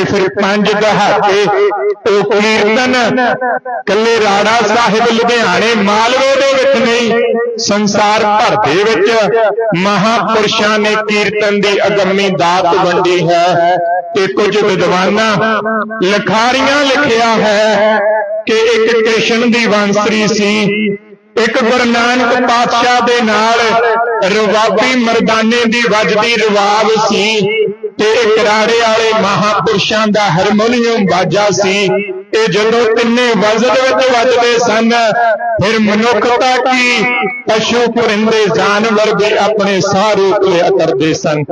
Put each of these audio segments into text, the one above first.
ਤੇ ਫਿਰ ਪੰਜ ਦਹਾਕੇ ਉਹ ਕੀਰਤਨ ਕੱਲੇ ਰਾੜਾ ਸਾਹਿਬ ਲੁਧਿਆਣੇ ਮਾਲਵੇ ਦੇ ਵਿੱਚ ਨਹੀਂ, ਸੰਸਾਰ ਭਰ ਦੇ ਵਿੱਚ ਮਹਾਪੁਰਸ਼ਾਂ ਨੇ ਕੀਰਤਨ ਦੀ ਅਗੰਮੀ ਦਾਤ ਵੰਡੀ ਹੈ ਤੇ ਕੁਝ ਵਿਦਵਾਨਾਂ ਲਖਾਰੀਆਂ ਲਿਖਿਆ ਹੈ ਕਿ ਇੱਕ ਕ੍ਰਿਸ਼ਨ ਦੀ ਵਾਂਸਰੀ ਸੀ, ਇੱਕ ਗੁਰੂ ਨਾਨਕ ਪਾਤਸ਼ਾਹ ਦੇ ਨਾਲ ਰਵਾਬੀ ਮਰਦਾਨੇ ਦੀ ਵੱਜਦੀ ਰਵਾਬ ਸੀ। ਤੇ ਇੱਕ ਵਾਲੇ ਮਹਾਪੁਰਸ਼ਾਂ ਦਾ ਹਾਰਮੋਨੀਅਮ ਬਾਜਾ ਸੀ। ਇਹ ਜਦੋਂ ਤਿੰਨੇ ਵਜਦ ਵਿੱਚ ਵੱਜਦੇ ਸਨ, ਫਿਰ ਮਨੁੱਖਤਾ ਕੀ? ਪਸ਼ੂ ਪਰਿੰਦੇ ਜਾਨਵਰ ਵੀ ਆਪਣੇ ਸਾਹ ਰੋਕ ਲਿਆ ਕਰਦੇ ਸਨ।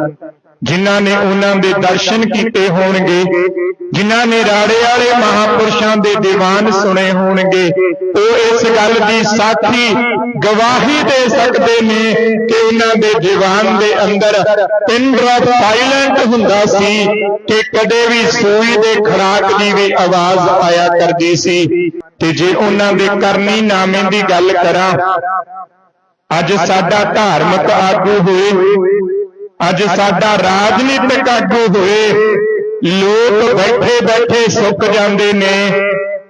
ਜਿਨ੍ਹਾਂ ਨੇ ਉਹਨਾਂ ਦੇ ਦਰਸ਼ਨ ਕੀਤੇ ਹੋਣਗੇ ਜਿਨ੍ਹਾਂ ਨੇ ਰਾੜੇ ਵਾਲੇ ਮਹਾਪੁਰਸ਼ਾਂ ਦੇ ਦੀਵਾਨ ਸੁਣੇ ਹੋਣਗੇ, ਉਹ ਇਸ ਗੱਲ ਦੀ ਸਾਖੀ ਗਵਾਹੀ ਦੇ ਸਕਦੇ ਨੇ ਕਿ ਉਹਨਾਂ ਦੇ ਦੀਵਾਨ ਦੇ ਅੰਦਰ ਪਿੰਨ ਸਾਇਲੈਂਟ ਹੁੰਦਾ ਸੀ ਕਿ ਕਦੇ ਵੀ ਸੂਈ ਦੇ ਖੜਾਕ ਦੀ ਵੀ ਆਵਾਜ਼ ਆਇਆ ਕਰਦੀ ਸੀ। ਤੇ ਜੇ ਉਹਨਾਂ ਦੇ ਕਰਨੀ ਨਾਮੇ ਦੀ ਗੱਲ ਕਰਾਂ, ਅੱਜ ਸਾਡਾ ਧਾਰਮਿਕ ਆਗੂ ਹੋਏ, ਅੱਜ ਸਾਡਾ ਰਾਜਨੀਤਿਕ ਆਗੂ ਹੋਏ ਲੋਕ ਬੈਠੇ ਬੈਠੇ ਸੁੱਕ ਜਾਂਦੇ ਨੇ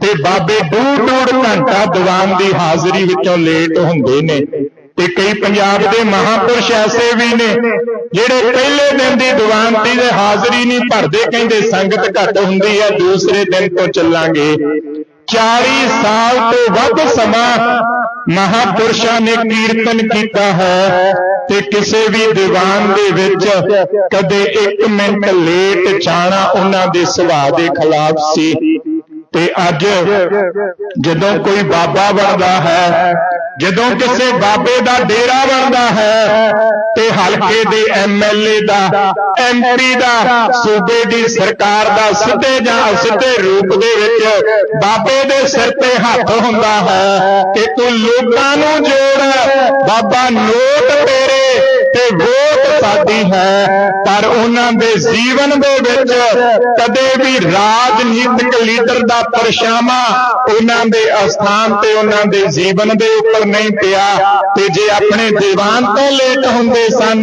ਤੇ ਬਾਬੇ ਡੂੜ ਡੂੜ ਘੰਟਾ ਦੀਵਾਨ ਦੀ ਹਾਜ਼ਰੀ ਵਿੱਚੋਂ ਲੇਟ ਹੁੰਦੇ ਨੇ। ਤੇ ਕਈ ਪੰਜਾਬ ਦੇ ਮਹਾਪੁਰਸ਼ ਐਸੇ ਵੀ ਨੇ ਜਿਹੜੇ ਪਹਿਲੇ ਦਿਨ ਦੀ ਦੀਵਾਨ ਦੀ ਹਾਜ਼ਰੀ ਨਹੀਂ ਭਰਦੇ, ਕਹਿੰਦੇ ਸੰਗਤ ਘੱਟ ਹੁੰਦੀ ਹੈ, ਦੂਸਰੇ ਦਿਨ ਤੋਂ ਚੱਲਾਂਗੇ। 40 ਸਾਲ ਤੋਂ ਵੱਧ ਸਮਾਂ ਮਹਾਪੁਰਸ਼ਾਂ ਨੇ ਕੀਰਤਨ ਕੀਤਾ ਹੈ ਤੇ ਕਿਸੇ ਵੀ ਦੀਵਾਨ ਦੇ ਵਿੱਚ ਕਦੇ 1 ਮਿੰਟ ਲੇਟ ਜਾਣਾ ਉਹਨਾਂ ਦੇ ਸੁਭਾਅ ਦੇ ਖਿਲਾਫ ਸੀ। ਤੇ ਅੱਜ ਜਦੋਂ ਕੋਈ ਬਾਬਾ ਬਣਦਾ ਹੈ, ਜਦੋਂ ਕਿਸੇ ਬਾਬੇ ਦਾ ਡੇਰਾ ਬਣਦਾ ਹੈ ਤੇ ਹਲਕੇ ਦੇ ਐਮਐਲਏ ਦਾ ਐਮਪੀ ਦਾ, ਸੂਬੇ ਦੀ ਸਰਕਾਰ ਦਾ ਸਿੱਧੇ ਜਾਂ ਅਸਿੱਧੇ ਰੂਪ ਦੇ ਵਿੱਚ ਬਾਬੇ ਦੇ ਸਿਰ ਤੇ ਹੱਥ ਹੁੰਦਾ ਹੈ ਕਿ ਤੂੰ ਲੋਕਾਂ ਨੂੰ ਜੋੜ, ਬਾਬਾ ਨੋਟ ਤੇਰੇ ਤੇ ਵੋਟ ਸਾਡੀ ਹੈ, ਪਰ ਉਹਨਾਂ ਦੇ ਜੀਵਨ ਦੇ ਵਿੱਚ ਕਦੇ ਵੀ ਰਾਜਨੀਤਿਕ ਲੀਡਰ ਦਾ ਪਰਛਾਵਾਂ ਉਹਨਾਂ ਦੇ ਅਸਥਾਨ ਤੇ ਉਹਨਾਂ ਦੇ ਜੀਵਨ ਦੇ ਉੱਪਰ ਨਹੀਂ ਪਿਆ। ਤੇ ਜੇ ਆਪਣੇ ਦੀਵਾਨ ਤੋਂ ਲੇਟ ਹੁੰਦੇ ਸਨ,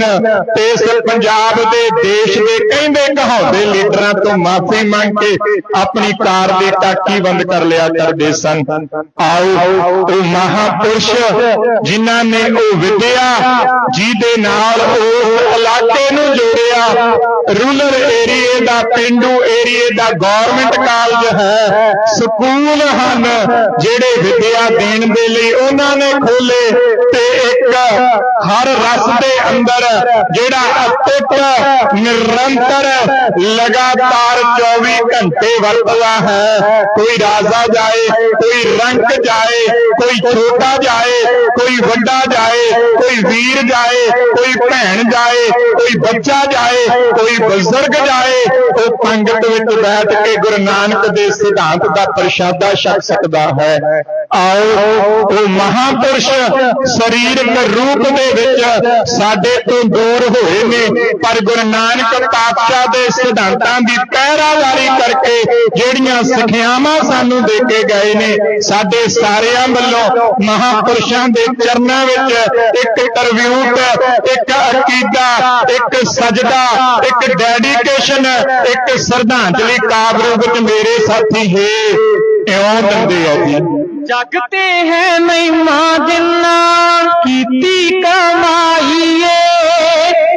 ਤੇ ਇਸ ਪੰਜਾਬ ਦੇ ਦੇਸ਼ ਦੇ ਕਹਿੰਦੇ ਕਹਾਉਂਦੇ ਲੀਡਰਾਂ ਤੋਂ ਮਾਫੀ ਮੰਗ ਕੇ ਆਪਣੀ ਕਾਰ ਦੀ ਟਾਕੀ ਬੰਦ ਕਰ ਲਿਆ ਕਰਦੇ ਸਨ। ਆਓ, ਉਹ ਮਹਾਪੁਰਸ਼ ਜਿਨ੍ਹਾਂ ਨੇ ਉਹ ਵਿਦਿਆ, ਜਿਹਦੇ ਨਾਲ ਉਹ ਇਲਾਕੇ ਨੂੰ ਜੋੜਿਆ। ਰੂਰਲ ਏਰੀਏ ਦਾ ਪਿੰਡੂ ਏਰੀਏ ਦਾ ਗਵਰਨਮੈਂਟ ਕਾਲਜ ਹੈ ਸਕੂਲ ਹਨ ਜਿਹੜੇ ਵਿਦਿਆ ਦੇਣ ਦੇ ਲਈ ਉਹਨਾਂ ਨੇ ਖੋਲੇ ਤੇ ਇੱਕ ਹਰ ਰਸ ਦੇ ਅੰਦਰ ਜਿਹੜਾ ਅਟੁੱਟ ਨਿਰੰਤਰ ਲਗਾਤਾਰ 24 ਘੰਟੇ ਵਰਤਦਾ ਹੈ। ਕੋਈ ਰਾਜਾ ਜਾਏ, ਕੋਈ ਰੰਕ ਜਾਏ, ਕੋਈ ਛੋਟਾ ਜਾਏ, ਕੋਈ ਵੱਡਾ ਜਾਏ, ਕੋਈ ਵੀਰ ਜਾਏ, ਕੋਈ ਭੈਣ ਜਾਏ, ਕੋਈ ਬੱਚਾ ਜਾਏ, ਕੋਈ ਬਜ਼ੁਰਗ ਜਾਏ, ਉਹ ਪੰਗਤ ਵਿੱਚ ਬੈਠ ਕੇ ਗੁਰੂ ਨਾਨਕ ਦੇ ਸਿਧਾਂਤ ਦਾ ਪ੍ਰਸ਼ਾਦਾ ਛਕ ਸਕਦਾ ਹੈ। ਆਓ, ਉਹ ਮਹਾਪੁਰਸ਼ ਸਰੀਰਕ ਰੂਪ ਦੇ ਵਿੱਚ ਸਾਡੇ ਤੋਂ ਦੂਰ ਹੋਏ ਨੇ। ਪਰ ਗੁਰੂ ਨਾਨਕ ਪਾਤਸ਼ਾਹ ਦੇ ਸਿਧਾਂਤਾਂ ਦੀ ਪਹਿਰਾਵਾਰੀ ਕਰਕੇ ਜਿਹੜੀਆਂ ਸਿੱਖਿਆਵਾਂ ਸਾਨੂੰ ਦੇ ਕੇ ਗਏ ਨੇ, ਸਾਡੇ ਸਾਰਿਆਂ ਵੱਲੋਂ ਮਹਾਪੁਰਸ਼ਾਂ ਦੇ ਚਰਨਾਂ ਵਿੱਚ ਇੱਕ ਟਰਬਿਊਟ ਇੱਕ ਅਕੀਦਾ, ਇੱਕ ਸਜਦਾ, ਇੱਕ ਡੈਡੀਕੇਸ਼ਨ ਇੱਕ ਸ਼ਰਧਾਂਜਲੀ ਕਾਬਰੂ ਵਿੱਚ ਮੇਰੇ ਸਾਥੀ ਹੈ, ਇਉਂ ਦਿੰਦੇ ਆ ਜੀ। ਜਗਤੇ ਹੈ ਨਹੀਂ ਮਾਂ ਜਿੰਨਾ, ਕੀਤੀ ਕਮਾਈ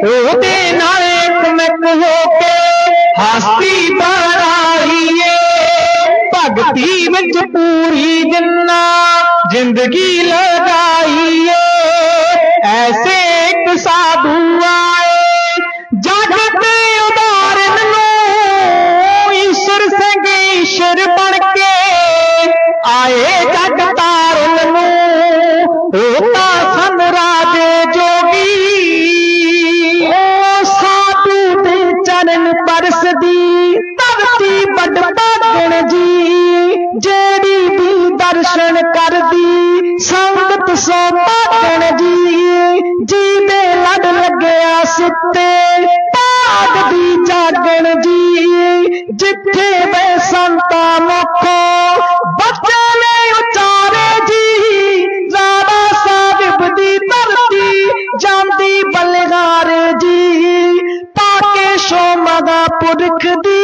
ਉਹਦੇ ਨਾਲ ਇਕਮਕ ਹੋ ਕੇ ਹਸਤੀ ਬਣਾਈ ਏ ਭਗਤੀ ਵਿੱਚ ਪੂਰੀ ਜਿੰਨਾ ਜ਼ਿੰਦਗੀ ਲਗਾਈਏ। ਐਸੇ ਇੱਕ ਸਾਧੂ ਆਏ, ਜਗ ਤੇ ਉਦਾਹਰਨ ਨੂੰ ਈਸ਼ਰ ਸਿੰਘ ਈਸ਼ਰ ਬਣ ਕੇ ਆਏ। ਸੰਗਤ ਭਾਗਣ ਜੀ ਜੀ ਦੇ ਲੜ ਲੱਗਿਆ ਸੁੱਤੇ। ਭਾਗ ਦੀ ਜਾਗਣ ਜੀ ਜਿੱਥੇ ਵੇ ਸੰਤਾ ਮੁਖੋ। ਬੱਚੇ ਉਚਾਰੇ ਜੀ ਰਾੜਾ ਸਾਹਿਬ ਦੀ ਧਰਤੀ, ਜਾਂਦੀ ਬਲਗਾਰੇ ਜੀ। ਪਾਕੇ ਸ਼ੋਮਾ ਦਾ ਪੁਰਖ ਦੀ।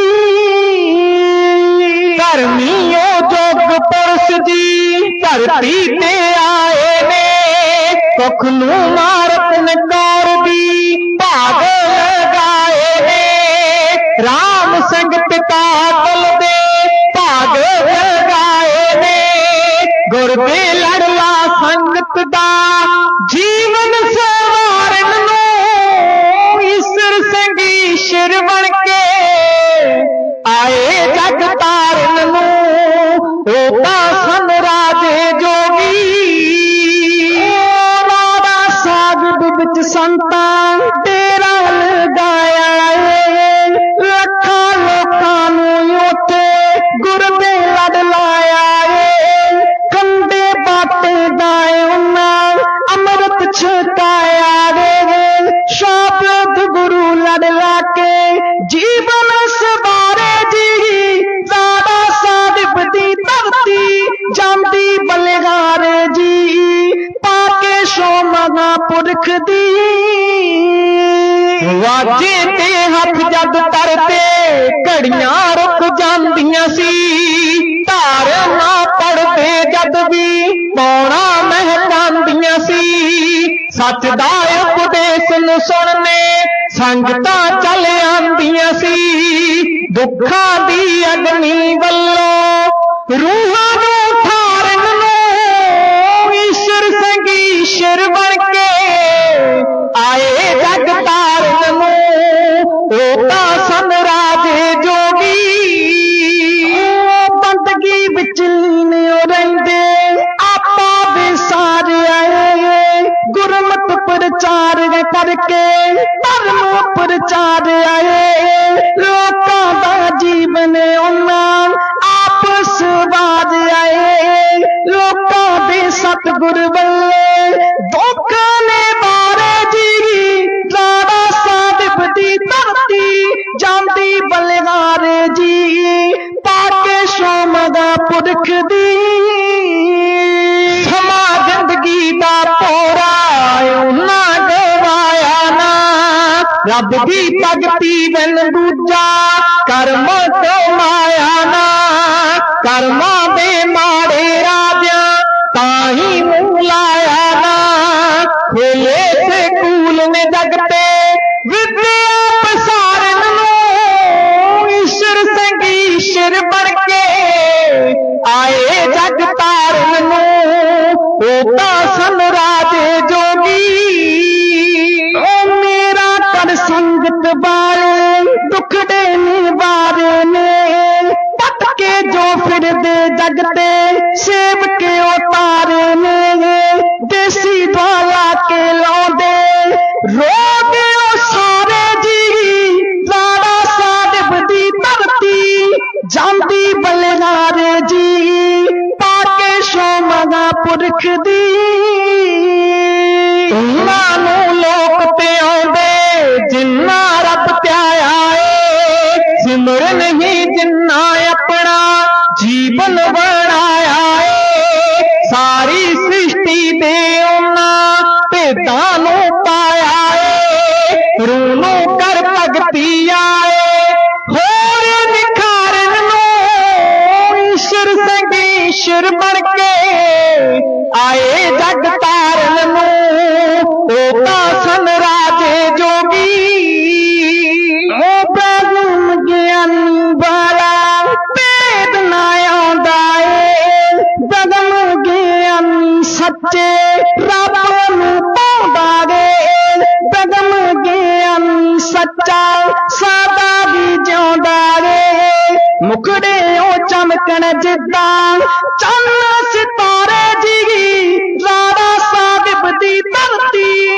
ਧਰਮੀ ਉਹ ਜੋਗ ਪੁਰਸ਼ ਜੀ ਧਰਤੀ ਤੇ ਆਏ ਨੇ। ਕੁੱਖ ਨੂੰ ਮਾਰਤ ਨਕੌਰ ਦੀ ਭਾਗ ਲਗਾਏ ਨੇ। ਰਾਮ ਸਿੰਘ ਪਿਤਾ ਕੁਲ ਦੇ ਭਾਗ ਲਗਾਏ ਨੇ। ਗੁਰ ਦੇ ਲੜਲਾ ਸੰਗਤ ਦਾ ਜੀ ਸ਼ੋਮਗਾ ਪੁਰਖ ਵਾਜੇ ਤੇ ਹੱਥ ਜਦ ਤਰਤੇ, ਘੜੀਆਂ ਰੁਕ ਜਾਂਦੀਆਂ ਸੀ। ਧਾਰਨਾ ਪੜਦੇ ਜਦ ਵੀ ਪੌਣਾ ਮਹਿਕਾਂਦੀਆਂ ਸੀ। ਸੱਚ ਦਾ ਉਪਦੇਸ਼ ਨੂੰ ਸੁਣਨੇ ਸੰਗਤਾਂ ਚੱਲ ਆਂਦੀਆਂ ਸੀ। ਦੁੱਖਾਂ ਦੀ ਅਗ ਪ੍ਰਚਾਰ ਆਏ। ਲੋਕਾਂ ਦਾ ਜੀਵਨ ਉਹਨਾਂ ਆਪਸ ਬਾਜ ਆਏ। ਲੋਕਾਂ ਦੇ ਸਤਿਗੁਰ ਵੱਲੇ ਦੁੱਖ ਨੇ ਬਾਰੇ ਜੀ। ਰਾੜਾ ਸਾਹਿਬ ਦੀ ਧਰਤੀ ਜਾਂਦੀ ਬਲਗਾਰੇ ਜੀ। ਪਾ ਕੇ ਸ਼ੋਮ ਦਾ ਪੁਰਖ ਰੱਬ ਦੀ ਭਗਤੀ ਬਿਨ ਦੂਜਾ ਕਰਮ ਕਮਾਇਆ ਨਾ ਕਰਮਾਂ ਦੇ ਮਾੜੇ ਰਾਜਿਆਂ ਤਾਂ ਹੀ ਮੂੰਹ ਫਿਰਦੇ ਜਗ ਤੇ ਸੇਵ ਕੇ ਉਤਾਰੇ ਨੇ ਦੇਸੀ ਦਵਾਲਾ ਕੇ ਲਾਉਂਦੇ। ਰੋਗ ਉਹ ਸਾਰੇ ਜੀ ਰਾੜਾ ਸਾਹਿਬ ਦੀ ਧਰਤੀ, ਜਾਂਦੀ ਬਲਗਾਰੇ ਜੀ। ਪਾ ਕੇ ਸ਼ੋਮਗਾ ਪੁਰਖ ਦੀ ਜੀਵਨ ਬਣਾਇਆ ਏ। ਸਾਰੀ ਸ੍ਰਿਸ਼ਟੀ ਦੇ ਉਹਨਾਂ ਭੇਦਾਂ ਨੂੰ ਪਾਇਆ ਏ। ਰੂਹ ਨੂੰ ਕਰ ਭਗਤੀ ਆਏ। ਹੋਰ ਨਿਖਾਰਨ ਨੂੰ ਈਸ਼ਰ ਸਿੰਘ ਈਸ਼ਰ ਬਣ ਕੇ ਆਏ ਜਗ ਤਾਰਨ ਨੂੰ। ਉਹ ਗਿਆਨੀ ਸੱਚੇ ਰੱਬ ਨੂੰ ਪਾਉਂਦਾ ਗੇ ਬਗਮ ਗਿਆਨੀ ਸੱਚਾ ਸਦਾ ਵੀ ਜਿਉਂਦਾ ਰੇ ਮੁਖੜੇ ਉਹ ਚਮਕਣ ਜਿੱਦਾਂ ਚੰਨ ਸਿਤਾਰੇ ਜੀ ਰਾੜਾ ਸਾਹਿਬ ਦੀ ਧਰਤੀ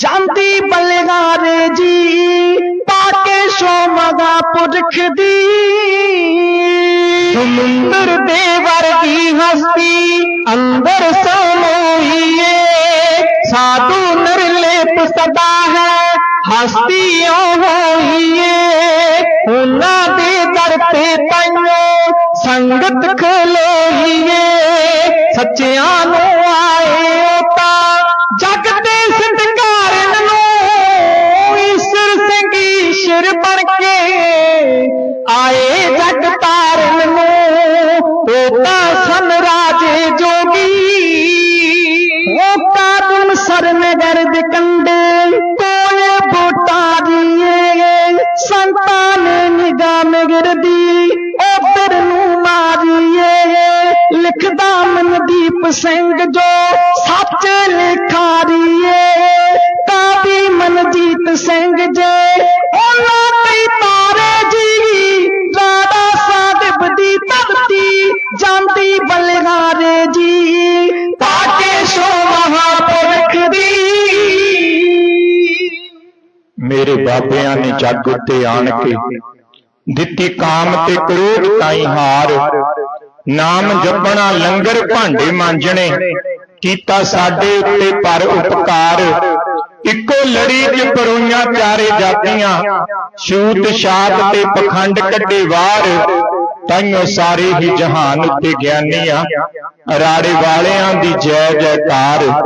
ਜਾਂਦੀ ਬਲਗਾਰੇ ਜੀ ਪਾ ਕੇ ਸ਼ੋਮਗਾ ਪੁਰਖ ਦੀ ਸਮੁੰਦਰ ਦੇ ਵਰਗੀ ਹਸਤੀ ਅੰਦਰ तबा है हस्तियों होइए उना दे दर पे तैयो संगत खलोइए सच्चियां नु आए ओता जग दे सत्कारन नु ईश्वर सिंह ईश्वर बन के आए जग तारन नु ओता सन राजे जोगी ओता तुम सर में दर्द कं ਮਨਦੀਪ ਸਿੰਘ ਜੋ ਸੱਚ ਲਿਖਾਰੀਏ ਕਾਵੀ ਮਨਜੀਤ ਸਿੰਘ ਜੇ ਉਹਨਾਂ ਤੇ ਤਾਰੇ ਜੀ। ਰਾੜਾ ਸਾਹਿਬ ਦੀ ਧਰਤੀ ਜਾਂਦੀ ਬਲਗਾਰੇ ਜੀ। ਤਾਕੇ ਸੋ ਮਹਾਪੁਰਖ ਦੀ। ਮੇਰੇ ਬਾਬਿਆਂ ਨੇ ਜੱਗ ਉੱਤੇ ਆਣ ਕੇ ਦਿੱਤੀ ਕਾਮ ਤੇ ਕਰੋਧ ਤਾਈ ਹਾਰ। ਨਾਮ ਜਪਣਾ ਲੰਗਰ ਭਾਂਡੇ ਮਾਂਜਣੇ। ਕੀਤਾ ਸਾਡੇ ਉੱਤੇ ਪਰ ਉਪਕਾਰ। ਇੱਕੋ ਲੜੀ 'ਚ ਪਰੋਈਆਂ ਚਾਰੇ ਜਾਤੀਆਂ। ਛੂਤ ਛਾਤ ਤੇ ਪਖੰਡ ਕੱਢੇ ਵਾਰ। ਤਾਈਓ ਸਾਰੇ ਹੀ ਜਹਾਨ ਉੱਤੇ ਗਿਆਨੀ ਆ ਰਾੜੇ ਵਾਲਿਆਂ ਦੀ ਜੈ ਜੈਕਾਰ।